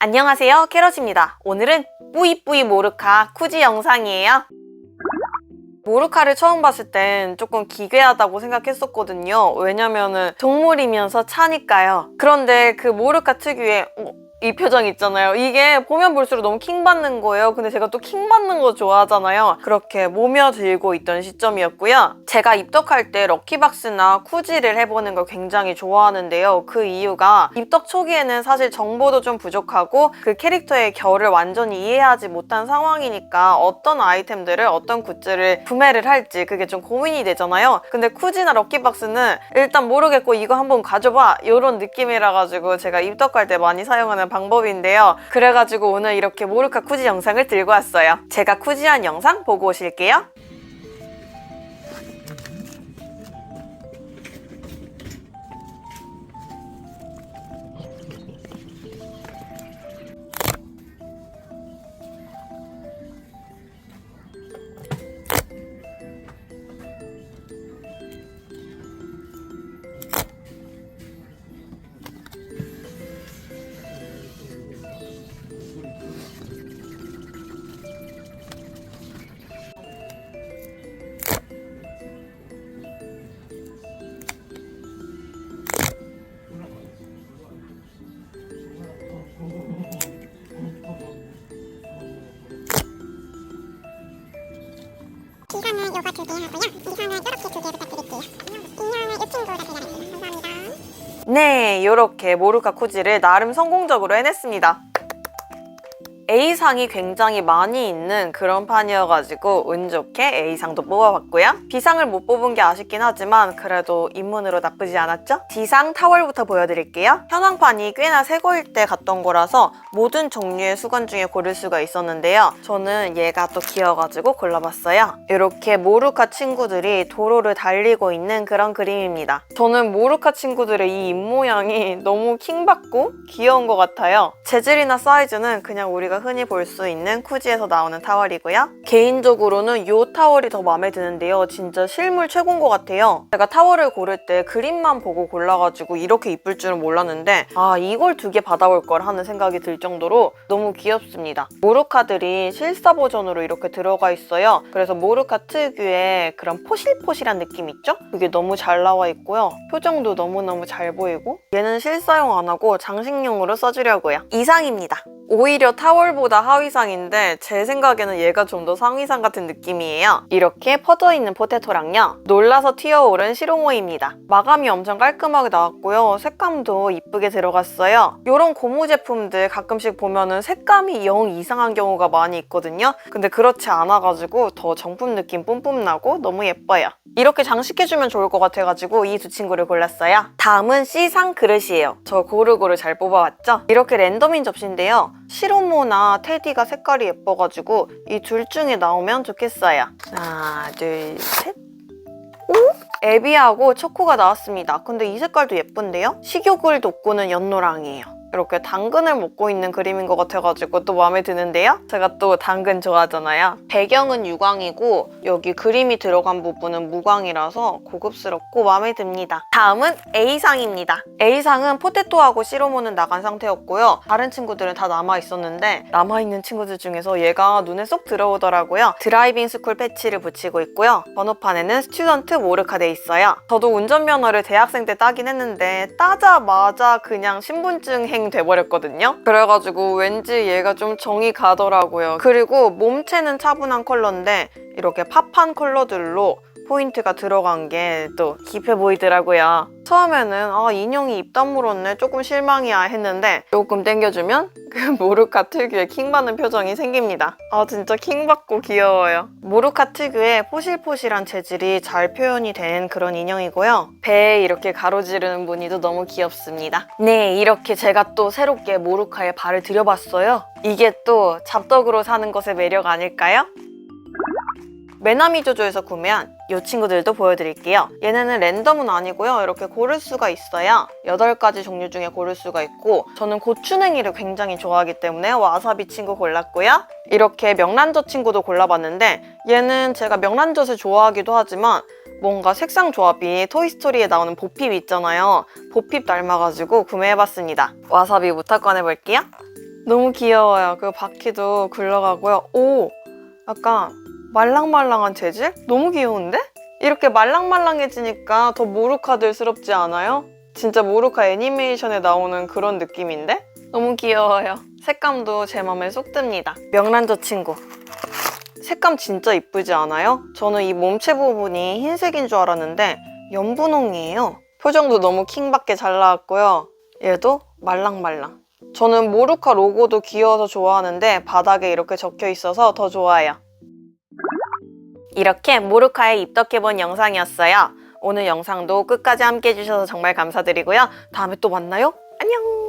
안녕하세요 캐럿입니다. 오늘은 뿌이뿌이 모르카 쿠지 영상이에요. 모르카를 처음 봤을 땐 조금 기괴하다고 생각했었거든요. 왜냐면은 동물이면서 차니까요. 그런데 그 모르카 특유의 어, 이 표정 있잖아요. 이게 보면 볼수록 너무 킹받는 거예요. 근데 제가 또 킹받는 거 좋아하잖아요. 그렇게 모며 들고 있던 시점이었고요. 제가 입덕할 때 럭키박스나 쿠지를 해보는 걸 굉장히 좋아하는데요. 그 이유가 입덕 초기에는 사실 정보도 좀 부족하고 그 캐릭터의 결을 완전히 이해하지 못한 상황이니까 어떤 아이템들을 어떤 굿즈를 구매를 할지 그게 좀 고민이 되잖아요. 근데 쿠지나 럭키박스는 일단 모르겠고 이거 한번 가져봐 이런 느낌이라 가지고 제가 입덕할 때 많이 사용하는 방법인데요. 그래가지고 오늘 이렇게 모르카 쿠지 영상을 들고 왔어요. 제가 쿠지한 영상 보고 오실게요. 네, 이렇게 모르카 쿠지를 나름 성공적으로 해냈습니다. A상이 굉장히 많이 있는 그런 판이어가지고 운 좋게 A상도 뽑아봤고요. B상을 못 뽑은 게 아쉽긴 하지만 그래도 입문으로 나쁘지 않았죠? D상 타월부터 보여드릴게요. 현황판이 꽤나 새 거일 때 갔던 거라서 모든 종류의 수건 중에 고를 수가 있었는데요. 저는 얘가 또 귀여워가지고 골라봤어요. 이렇게 모르카 친구들이 도로를 달리고 있는 그런 그림입니다. 저는 모르카 친구들의 이 입모양이 너무 킹받고 귀여운 것 같아요. 재질이나 사이즈는 그냥 우리가 흔히 볼 수 있는 쿠지에서 나오는 타월이고요. 개인적으로는 이 타월이 더 마음에 드는데요. 진짜 실물 최고인 것 같아요. 제가 타월을 고를 때 그림만 보고 골라가지고 이렇게 이쁠 줄은 몰랐는데 아 이걸 두 개 받아올 걸 하는 생각이 들 정도로 너무 귀엽습니다. 모르카들이 실사 버전으로 이렇게 들어가 있어요. 그래서 모르카 특유의 그런 포실포실한 느낌 있죠? 그게 너무 잘 나와 있고요. 표정도 너무너무 잘 보이고 얘는 실사용 안 하고 장식용으로 써주려고요. 이상입니다. 오히려 타월 보다 하위상인데 제 생각에는 얘가 좀 더 상위상 같은 느낌이에요. 이렇게 퍼져 있는 포테토랑요. 놀라서 튀어오른 시로모입니다. 마감이 엄청 깔끔하게 나왔고요. 색감도 이쁘게 들어갔어요. 이런 고무 제품들 가끔씩 보면은 색감이 영 이상한 경우가 많이 있거든요. 근데 그렇지 않아가지고 더 정품 느낌 뿜뿜 나고 너무 예뻐요. 이렇게 장식해주면 좋을 것 같아가지고 이 두 친구를 골랐어요. 다음은 C상 그릇이에요. 저 고루고루 잘 뽑아왔죠? 이렇게 랜덤인 접시인데요. 시로모나 테디가 색깔이 예뻐가지고 이 둘 중에 나오면 좋겠어요. 하나, 둘, 셋. 오? 에비하고 초코가 나왔습니다. 근데 이 색깔도 예쁜데요? 식욕을 돋구는 연노랑이에요. 이렇게 당근을 먹고 있는 그림인 것 같아가지고 또 마음에 드는데요? 제가 또 당근 좋아하잖아요. 배경은 유광이고 여기 그림이 들어간 부분은 무광이라서 고급스럽고 마음에 듭니다. 다음은 A상입니다. A상은 포테토하고 시로모는 나간 상태였고요. 다른 친구들은 다 남아있었는데 남아있는 친구들 중에서 얘가 눈에 쏙 들어오더라고요. 드라이빙 스쿨 패치를 붙이고 있고요. 번호판에는 스튜던트 모르카 돼 있어요. 저도 운전면허를 대학생 때 따긴 했는데 따자마자 그냥 신분증 행 돼버렸거든요. 그래가지고 왠지 얘가 좀 정이 가더라고요. 그리고 몸체는 차분한 컬러인데 이렇게 팝한 컬러들로 포인트가 들어간 게또 깁해 보이더라고요. 처음에는 아 인형이 입 다물었네 조금 실망이야 했는데 조금 땡겨주면 그 모르카 특유의 킹받는 표정이 생깁니다. 아 진짜 킹받고 귀여워요. 모르카 특유의 포실포실한 재질이 잘 표현이 된 그런 인형이고요. 배에 이렇게 가로지르는 무늬도 너무 귀엽습니다. 네 이렇게 제가 또 새롭게 모르카에 발을 들여봤어요. 이게 또 잡덕으로 사는 것의 매력 아닐까요? 메나미 조조에서 구매한 이 친구들도 보여드릴게요. 얘네는 랜덤은 아니고요. 이렇게 고를 수가 있어요. 8가지 종류 중에 고를 수가 있고 저는 고추냉이를 굉장히 좋아하기 때문에 와사비 친구 골랐고요. 이렇게 명란젓 친구도 골라봤는데 얘는 제가 명란젓을 좋아하기도 하지만 뭔가 색상 조합이 토이스토리에 나오는 보핍 있잖아요. 보핍 닮아가지고 구매해봤습니다. 와사비 부터 꺼내볼게요. 너무 귀여워요. 그 바퀴도 굴러가고요. 오, 약간 말랑말랑한 재질? 너무 귀여운데? 이렇게 말랑말랑해지니까 더 모루카들스럽지 않아요? 진짜 모루카 애니메이션에 나오는 그런 느낌인데? 너무 귀여워요. 색감도 제 맘에 쏙 듭니다. 명란젓 친구. 색감 진짜 이쁘지 않아요? 저는 이 몸체 부분이 흰색인 줄 알았는데 연분홍이에요. 표정도 너무 킹받게 잘 나왔고요. 얘도 말랑말랑. 저는 모루카 로고도 귀여워서 좋아하는데 바닥에 이렇게 적혀 있어서 더 좋아요. 이렇게 모루카에 입덕해본 영상이었어요. 오늘 영상도 끝까지 함께 해주셔서 정말 감사드리고요. 다음에 또 만나요. 안녕!